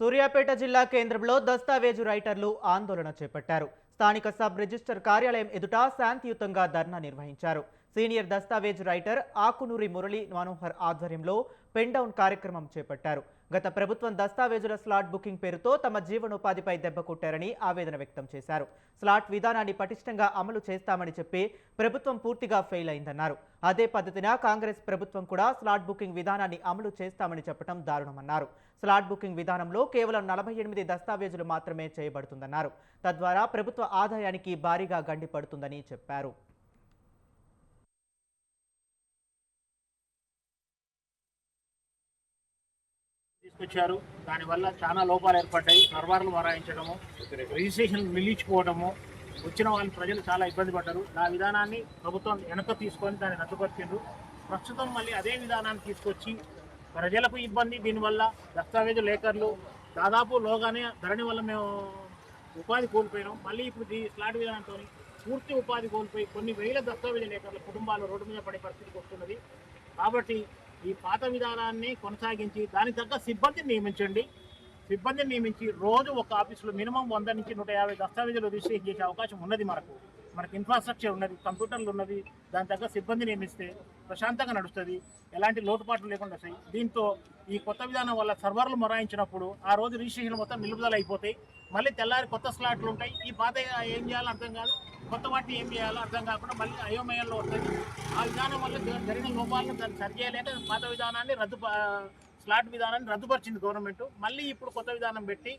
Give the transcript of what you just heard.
సూర్యాపేట జిల్లా కేంద్రంలో దస్తావేజు రైటర్లు ఆందోళన చేపట్టారు. స్థానిక సబ్ రిజిస్టర్ కార్యాలయం ఎదుట శాంతియుతంగా ధర్నా నిర్వహించారు. సీనియర్ దస్తావేజ్ రైటర్ ఆకునూరి మురళి మనోహర్ ఆధ్వర్యంలో పెన్ డౌన్ కార్యక్రమం చేపట్టారు. గత ప్రభుత్వం దస్తావేజుల స్లాట్ బుకింగ్ పేరుతో తమ జీవనోపాధిపై దెబ్బకొట్టారని ఆవేదన వ్యక్తం చేశారు. స్లాట్ విధానాన్ని పటిష్టంగా అమలు చేస్తామని చెప్పి ప్రభుత్వం పూర్తిగా ఫెయిల్ అయిందన్నారు. అదే పద్ధతిన కాంగ్రెస్ ప్రభుత్వం కూడా స్లాట్ బుకింగ్ విధానాన్ని అమలు చేస్తామని చెప్పడం దారుణమన్నారు. స్లాట్ బుకింగ్ విధానంలో కేవలం నలభై ఎనిమిది దస్తావేజులు మాత్రమే చేయబడుతుందన్నారు. తద్వారా ప్రభుత్వ ఆదాయానికి భారీగా గండిపడుతుందని చెప్పారు. తీసుకొచ్చారు. దానివల్ల చాలా లోపాలు ఏర్పడ్డాయి. సర్వర్లు మరాయించడము రిజిస్ట్రేషన్ నిలిచిపోవడము వచ్చిన వాళ్ళు ప్రజలు చాలా ఇబ్బంది పడ్డారు. ఆ విధానాన్ని ప్రభుత్వం వెనక తీసుకొని దాన్ని రద్దుపరిచిండ్రు. ప్రస్తుతం మళ్ళీ అదే విధానాన్ని తీసుకొచ్చి ప్రజలకు ఇబ్బంది దీనివల్ల దస్తావేజు లేఖర్లు దాదాపు లోగానే ధరణి వల్ల మేము ఉపాధి కోల్పోయినాం. మళ్ళీ ఇప్పుడు ఈ స్లాట్ విధానంతో పూర్తి ఉపాధి కోల్పోయి కొన్ని వేల దస్తావేజు లేఖర్ల కుటుంబాలు రోడ్డు మీద పడే పరిస్థితికి వస్తున్నది. కాబట్టి ఈ పాత విధానాన్ని కొనసాగించి దానికి తగ్గ సిబ్బందిని నియమించండి. సిబ్బందిని నియమించి రోజు ఒక ఆఫీసులో మినిమం వంద నుంచి నూట యాభై దస్తావేజులు రిజిస్ట్రేషన్ చేసే అవకాశం ఉన్నది మనకు. మనకి ఇన్ఫ్రాస్ట్రక్చర్ ఉన్నది కంప్యూటర్లు ఉన్నది దాని తగ్గ సిబ్బంది నియమిస్తే ప్రశాంతంగా నడుస్తుంది. ఎలాంటి లోటుపాట్లు లేకుండా వస్తాయి. దీంతో ఈ కొత్త విధానం వల్ల సర్వర్లు మొరాయించినప్పుడు ఆ రోజు రిజిస్ట్రేషన్ మొత్తం నిలుపుదల అయిపోతాయి. మళ్ళీ తెల్లారి కొత్త స్లాట్లు ఉంటాయి. ఈ పాత ఏం చేయాలో అర్థం కాదు. కొత్త వాటిని ఏం చేయాలో అర్థం కాకుండా మళ్ళీ అయోమయంలో వస్తుంది. ఆ విధానం వల్ల జరిగిన లోపాలను దాన్ని సరిచేయలేక పాత విధానాన్ని రద్దు స్లాట్ విధానాన్ని రద్దుపరిచింది గవర్నమెంట్. మళ్ళీ ఇప్పుడు కొత్త విధానం పెట్టి